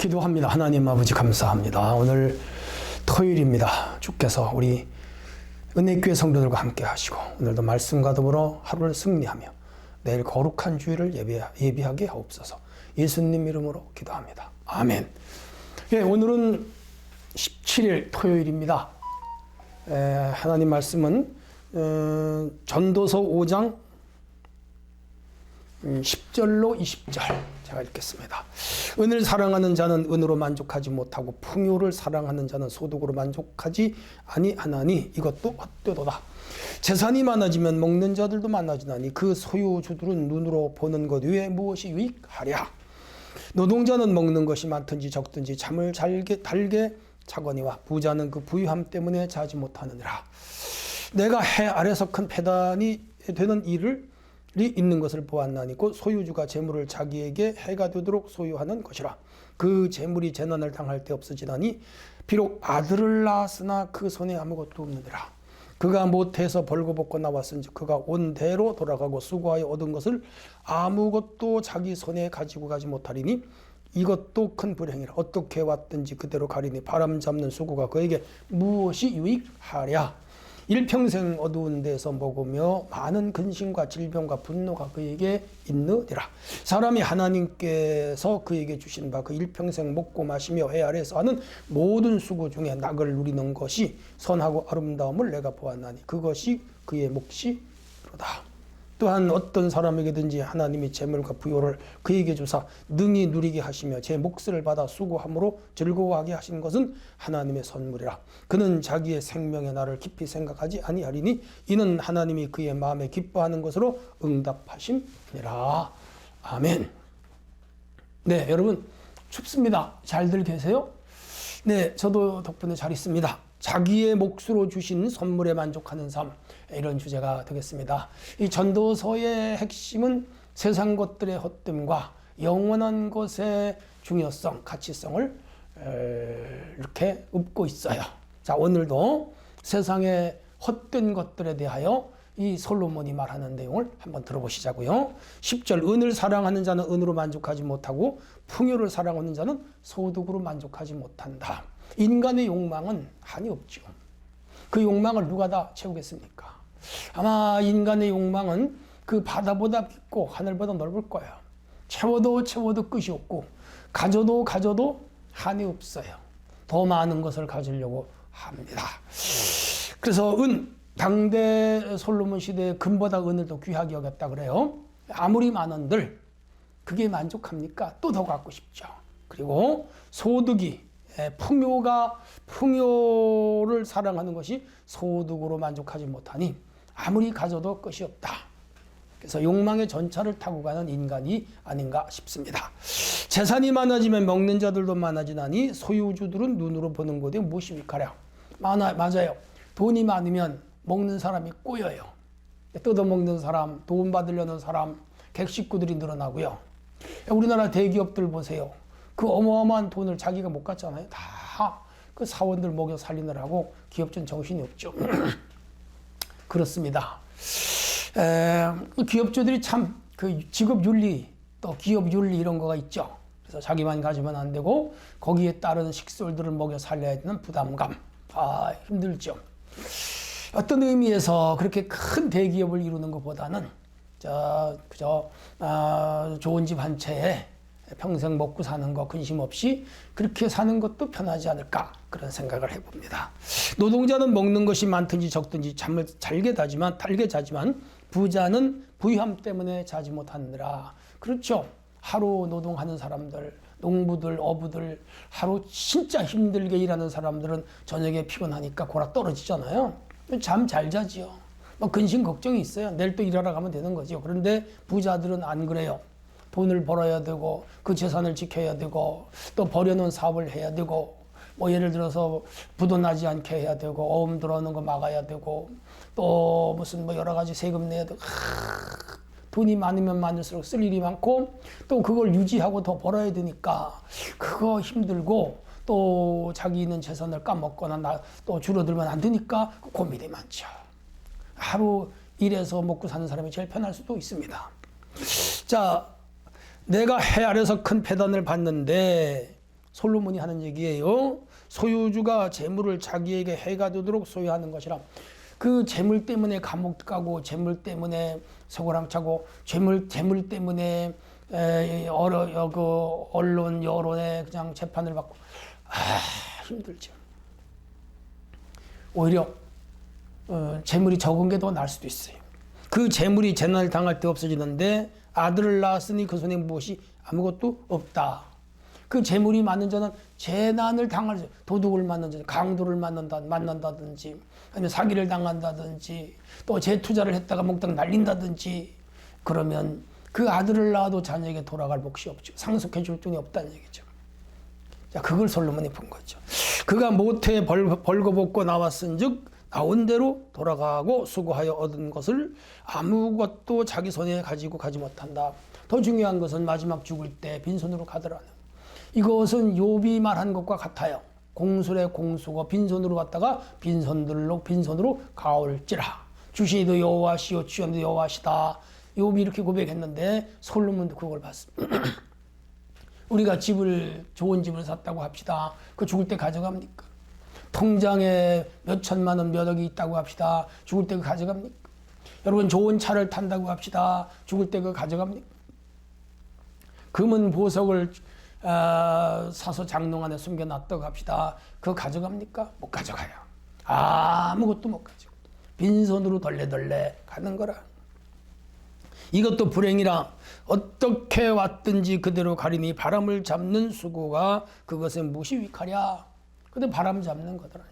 기도합니다. 하나님 아버지 감사합니다. 오늘 토요일입니다. 주께서 우리 은혜교회 성도들과 함께 하시고 오늘도 말씀과 더불어 하루를 승리하며 내일 거룩한 주일을 예비, 예비하게 하옵소서. 예수님 이름으로 기도합니다. 아멘. 예, 오늘은 17일 토요일입니다. 에, 하나님 말씀은 어, 전도서 5장 10절로 20절 제가 읽겠습니다. 은을 사랑하는 자는 은으로 만족하지 못하고 풍요를 사랑하는 자는 소득으로 만족하지 아니하나니 이것도 헛되도다. 재산이 많아지면 먹는 자들도 많아지나니 그 소유주들은 눈으로 보는 것 외에 무엇이 유익하랴. 노동자는 먹는 것이 많든지 적든지 잠을 잘게 달게 자거니와 부자는 그 부유함 때문에 자지 못하느니라. 내가 해 아래서 큰 패단이 되는 일을 이 있는 것을 보았나니 곧 소유주가 재물을 자기에게 해가 되도록 소유하는 것이라. 그 재물이 재난을 당할 때 없어지나니 비록 아들을 낳았으나 그 손에 아무것도 없느니라. 그가 못해서 벌거벗고 나왔은지 그가 온 대로 돌아가고 수고하여 얻은 것을 아무것도 자기 손에 가지고 가지 못하리니 이것도 큰 불행이라. 어떻게 왔든지 그대로 가리니 바람 잡는 수고가 그에게 무엇이 유익하랴 일평생 어두운 데서 먹으며 많은 근심과 질병과 분노가 그에게 있느니라. 사람이 하나님께서 그에게 주신 바 그 일평생 먹고 마시며 해 아래서 하는 모든 수고 중에 낙을 누리는 것이 선하고 아름다움을 내가 보았나니 그것이 그의 몫이로다. 또한 어떤 사람에게든지 하나님이 재물과 부요를 그에게 주사 능히 누리게 하시며 제 몫을 받아 수고함으로 즐거워하게 하신 것은 하나님의 선물이라. 그는 자기의 생명의 날을 깊이 생각하지 아니하리니 이는 하나님이 그의 마음에 기뻐하는 것으로 응답하심이라. 아멘. 네, 여러분 춥습니다. 잘들 계세요? 네, 저도 덕분에 잘 있습니다. 자기의 몫으로 주신 선물에 만족하는 삶 이런 주제가 되겠습니다. 이 전도서의 핵심은 세상 것들의 헛됨과 영원한 것의 중요성, 가치성을 이렇게 읊고 있어요. 자, 오늘도 세상의 헛된 것들에 대하여 이 솔로몬이 말하는 내용을 한번 들어보시자고요. 10절 은을 사랑하는 자는 은으로 만족하지 못하고 풍요를 사랑하는 자는 소득으로 만족하지 못한다. 인간의 욕망은 한이 없죠. 그 욕망을 누가 다 채우겠습니까? 아마 인간의 욕망은 그 바다보다 깊고 하늘보다 넓을 거예요. 채워도 채워도 끝이 없고 가져도 가져도 한이 없어요. 더 많은 것을 가지려고 합니다. 그래서 은 당대 솔로몬 시대에 금보다 은을 더 귀하게 여겼다 그래요. 아무리 많은들 그게 만족합니까? 또 더 갖고 싶죠. 그리고 소득이 예, 풍요가 풍요를 사랑하는 것이 소득으로 만족하지 못하니 아무리 가져도 끝이 없다. 그래서 욕망의 전차를 타고 가는 인간이 아닌가 싶습니다. 재산이 많아지면 먹는 자들도 많아지나니 소유주들은 눈으로 보는 것에 무엇이 위카랴? 많아 맞아요. 돈이 많으면 먹는 사람이 꼬여요. 뜯어먹는 사람, 돈 받으려는 사람, 객식구들이 늘어나고요. 우리나라 대기업들 보세요. 그 어마어마한 돈을 자기가 못 갖잖아요. 다 그 사원들 먹여 살리느라고 기업전 정신이 없죠. 그렇습니다. 에, 기업주들이 참 그 직업 윤리 또 기업 윤리 이런 거가 있죠. 그래서 자기만 가지면 안 되고 거기에 따른 식솔들을 먹여 살려야 되는 부담감. 아 힘들죠. 어떤 의미에서 그렇게 큰 대기업을 이루는 것보다는 저 그저 아, 좋은 집 한 채에 평생 먹고 사는 거 근심 없이 그렇게 사는 것도 편하지 않을까 그런 생각을 해봅니다. 노동자는 먹는 것이 많든지 적든지 잠을 잘게 자지만 달게 자지만 부자는 부유함 때문에 자지 못하느라 그렇죠. 하루 노동하는 사람들, 농부들, 어부들 하루 진짜 힘들게 일하는 사람들은 저녁에 피곤하니까 고라 떨어지잖아요. 잠 잘 자지요. 뭐 근심 걱정이 있어요. 내일 또 일하러 가면 되는 거죠. 그런데 부자들은 안 그래요. 돈을 벌어야 되고 그 재산을 지켜야 되고 또 버려놓은 사업을 해야 되고 뭐 예를 들어서 부도 나지 않게 해야 되고 어음 들어오는 거 막아야 되고 또 무슨 뭐 여러 가지 세금 내야 되고 하, 돈이 많으면 많을수록 쓸 일이 많고 또 그걸 유지하고 더 벌어야 되니까 그거 힘들고 또 자기 있는 재산을 까먹거나 나, 또 줄어들면 안 되니까 고민이 많죠. 하루 일해서 먹고 사는 사람이 제일 편할 수도 있습니다. 자, 내가 해 아래서 큰 패단을 받는데 솔로몬이 하는 얘기예요. 소유주가 재물을 자기에게 해가 되도록 소유하는 것이라. 그 재물 때문에 감옥 가고 재물 때문에 서고랑 차고 재물 재물 때문에 에, 어려 그 언론 여론에 그냥 재판을 받고 아 힘들죠. 오히려 어, 재물이 적은 게 더 나을 수도 있어요. 그 재물이 재난을 당할 때 없어지는데 아들을 낳았으니 그 손에 무엇이 아무것도 없다. 그 재물이 많은 자는 재난을 당할 도둑을 만난 자, 강도를 만난다 만난다든지 아니면 사기를 당한다든지 또 재투자를 했다가 몽땅 날린다든지 그러면 그 아들을 낳아도 자녀에게 돌아갈 몫이 없죠. 상속해 줄 돈이 없다는 얘기죠. 자, 그걸 솔로몬이 본 거죠. 그가 모태에 벌, 벌거벗고 나왔은즉 나온 대로 돌아가고 수고하여 얻은 것을 아무것도 자기 손에 가지고 가지 못한다. 더 중요한 것은 마지막 죽을 때 빈손으로 가더라는. 이것은 욥이 말한 것과 같아요. 공술의 공수고 빈손으로 갔다가 빈손들로 빈손으로 가올지라. 주시도 여호와시요 주연도 여호와시다. 욥이 이렇게 고백했는데 솔로몬도 그걸 봤습니다. 우리가 집을 좋은 집을 샀다고 합시다. 그 죽을 때 가져갑니까? 통장에 몇 천만 원 몇 억이 있다고 합시다. 죽을 때 그 가져갑니까? 여러분 좋은 차를 탄다고 합시다. 죽을 때 그 가져갑니까? 금은 보석을 어, 사서 장롱 안에 숨겨놨다고 합시다. 그거 가져갑니까? 못 가져가요. 아무것도 못 가지고 빈손으로 덜레덜레 가는 거라. 이것도 불행이라 어떻게 왔든지 그대로 가리니 바람을 잡는 수고가 그것에 무시 위하랴. 근데 바람 잡는 거더라.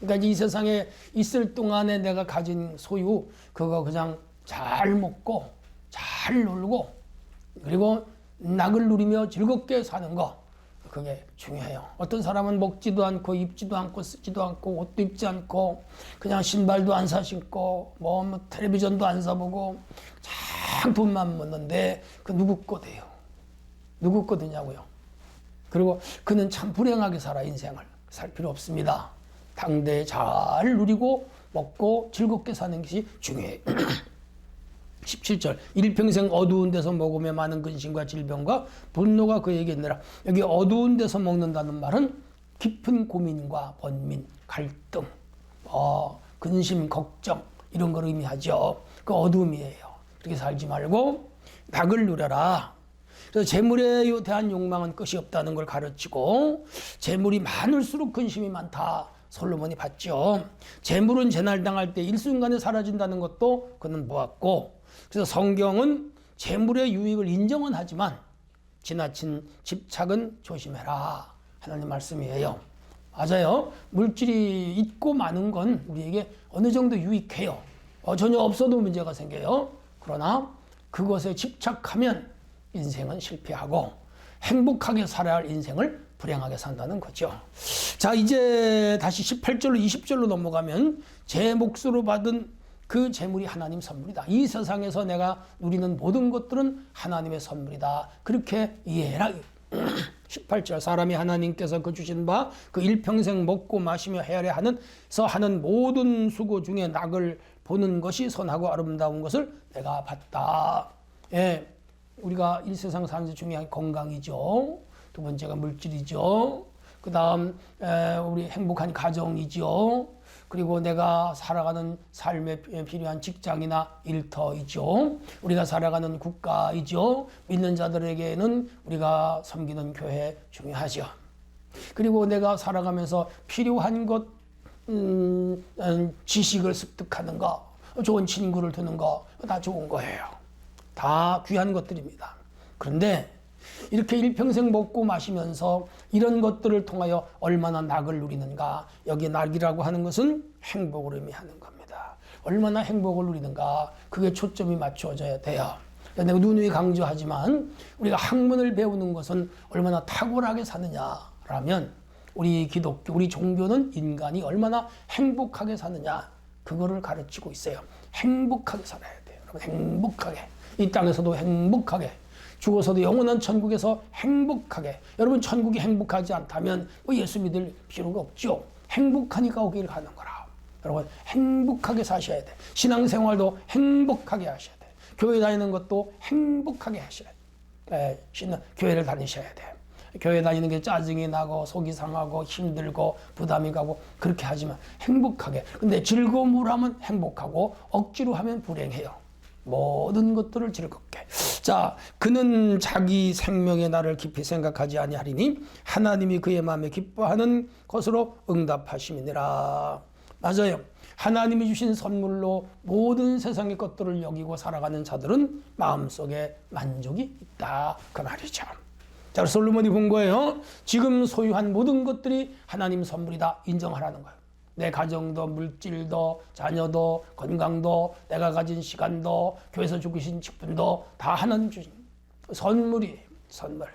그러니까 이 세상에 있을 동안에 내가 가진 소유 그거 그냥 잘 먹고 잘 놀고 그리고 낙을 누리며 즐겁게 사는 거 그게 중요해요. 어떤 사람은 먹지도 않고 입지도 않고 쓰지도 않고 옷도 입지 않고 그냥 신발도 안 사 신고 뭐, 뭐 텔레비전도 안 사보고 참 돈만 먹는데 그 누구 거돼요? 누구 거드냐고요? 그리고 그는 참 불행하게 살아 인생을 살 필요 없습니다. 당대 잘 누리고 먹고 즐겁게 사는 것이 중요해요. 17절 일평생 어두운 데서 먹으며 많은 근심과 질병과 분노가 그에게 있느라 여기 어두운 데서 먹는다는 말은 깊은 고민과 번민, 갈등, 어, 근심, 걱정 이런 걸 의미하죠. 그 어둠이에요. 그렇게 살지 말고 낙을 누려라. 그래서 재물에 대한 욕망은 끝이 없다는 걸 가르치고 재물이 많을수록 근심이 많다. 솔로몬이 봤죠. 재물은 재날 당할 때 일순간에 사라진다는 것도 그는 보았고 그래서 성경은 재물의 유익을 인정은 하지만 지나친 집착은 조심해라 하나님 말씀이에요. 맞아요. 물질이 있고 많은 건 우리에게 어느 정도 유익해요. 어, 전혀 없어도 문제가 생겨요. 그러나 그것에 집착하면 인생은 실패하고 행복하게 살아야 할 인생을 불행하게 산다는 거죠. 자, 이제 다시 18절로 20절로 넘어가면 제 몫으로 받은 그 재물이 하나님 선물이다. 이 세상에서 내가 누리는 모든 것들은 하나님의 선물이다. 그렇게 이해해라. 18절 사람이 하나님께서 그 주신 바 그 일평생 먹고 마시며 헤아려 하는서 하는 모든 수고 중에 낙을 보는 것이 선하고 아름다운 것을 내가 봤다. 예. 우리가 이 세상 사는 데 중요한 건강이죠. 두 번째가 물질이죠. 그 다음, 우리 행복한 가정이죠. 그리고 내가 살아가는 삶에 필요한 직장이나 일터이죠. 우리가 살아가는 국가이죠. 믿는 자들에게는 우리가 섬기는 교회 중요하죠. 그리고 내가 살아가면서 필요한 것, 음, 음, 지식을 습득하는 거, 좋은 친구를 두는 거, 다 좋은 거예요. 다 귀한 것들입니다. 그런데 이렇게 일평생 먹고 마시면서 이런 것들을 통하여 얼마나 낙을 누리는가. 여기 낙이라고 하는 것은 행복을 의미하는 겁니다. 얼마나 행복을 누리는가. 그게 초점이 맞춰져야 돼요. 내가 누누이 강조하지만 우리가 학문을 배우는 것은 얼마나 탁월하게 사느냐라면 우리 기독교, 우리 종교는 인간이 얼마나 행복하게 사느냐 그거를 가르치고 있어요. 행복하게 살아야 돼요. 여러분 행복하게 이 땅에서도 행복하게 죽어서도 영원한 천국에서 행복하게. 여러분, 천국이 행복하지 않다면 뭐 예수 믿을 필요가 없죠. 행복하니까 오기를 가는 거라. 여러분, 행복하게 사셔야 돼. 신앙생활도 행복하게 하셔야 돼. 교회 다니는 것도 행복하게 하셔야 돼. 에, 신앙, 교회를 다니셔야 돼. 교회 다니는 게 짜증이 나고 속이 상하고 힘들고 부담이 가고 그렇게 하지만 행복하게. 근데 즐거움으로 하면 행복하고 억지로 하면 불행해요. 모든 것들을 즐겁게. 자, 그는 자기 생명의 날을 깊이 생각하지 아니하리니 하나님이 그의 마음에 기뻐하는 것으로 응답하심이니라. 맞아요. 하나님이 주신 선물로 모든 세상의 것들을 여기고 살아가는 자들은 마음속에 만족이 있다. 그 말이죠. 자, 솔로몬이 본 거예요. 지금 소유한 모든 것들이 하나님 선물이다. 인정하라는 거예요. 내 가정도, 물질도, 자녀도, 건강도, 내가 가진 시간도, 교회에서 주신 직분도 다 하나님 주신 선물이에요. 선물.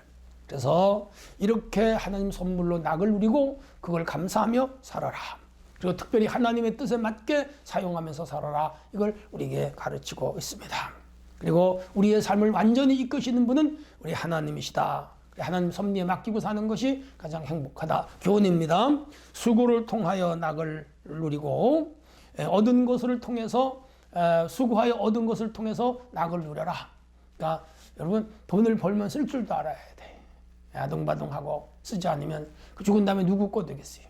그래서 이렇게 하나님 선물로 낙을 누리고 그걸 감사하며 살아라. 그리고 특별히 하나님의 뜻에 맞게 사용하면서 살아라. 이걸 우리에게 가르치고 있습니다. 그리고 우리의 삶을 완전히 이끄시는 분은 우리 하나님이시다. 하나님 섭리에 맡기고 사는 것이 가장 행복하다. 교훈입니다. 수고를 통하여 낙을 누리고 에, 얻은 것을 통해서 에, 수고하여 얻은 것을 통해서 낙을 누려라. 그러니까 여러분 돈을 벌면 쓸 줄도 알아야 돼. 아동바동하고 쓰지 않으면 그 죽은 다음에 누구 거 되겠어요?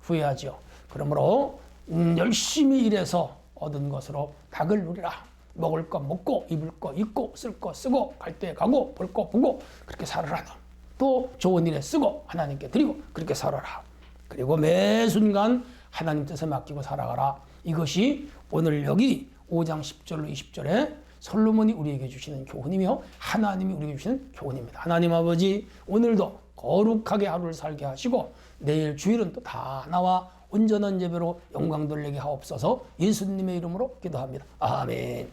후회하죠. 그러므로 음, 열심히 일해서 얻은 것으로 닭을 누리라. 먹을 거 먹고 입을 거 입고 쓸 거 쓰고 갈 때 가고 볼 거 보고 그렇게 살아라. 또 좋은 일에 쓰고 하나님께 드리고 그렇게 살아라. 그리고 매 순간 하나님 뜻에 맡기고 살아가라. 이것이 오늘 여기 5장 10절로 20절에 솔로몬이 우리에게 주시는 교훈이며 하나님이 우리에게 주시는 교훈입니다. 하나님 아버지 오늘도 거룩하게 하루를 살게 하시고 내일 주일은 또 다 나와 온전한 예배로 영광 돌리게 하옵소서 예수님의 이름으로 기도합니다. 아멘.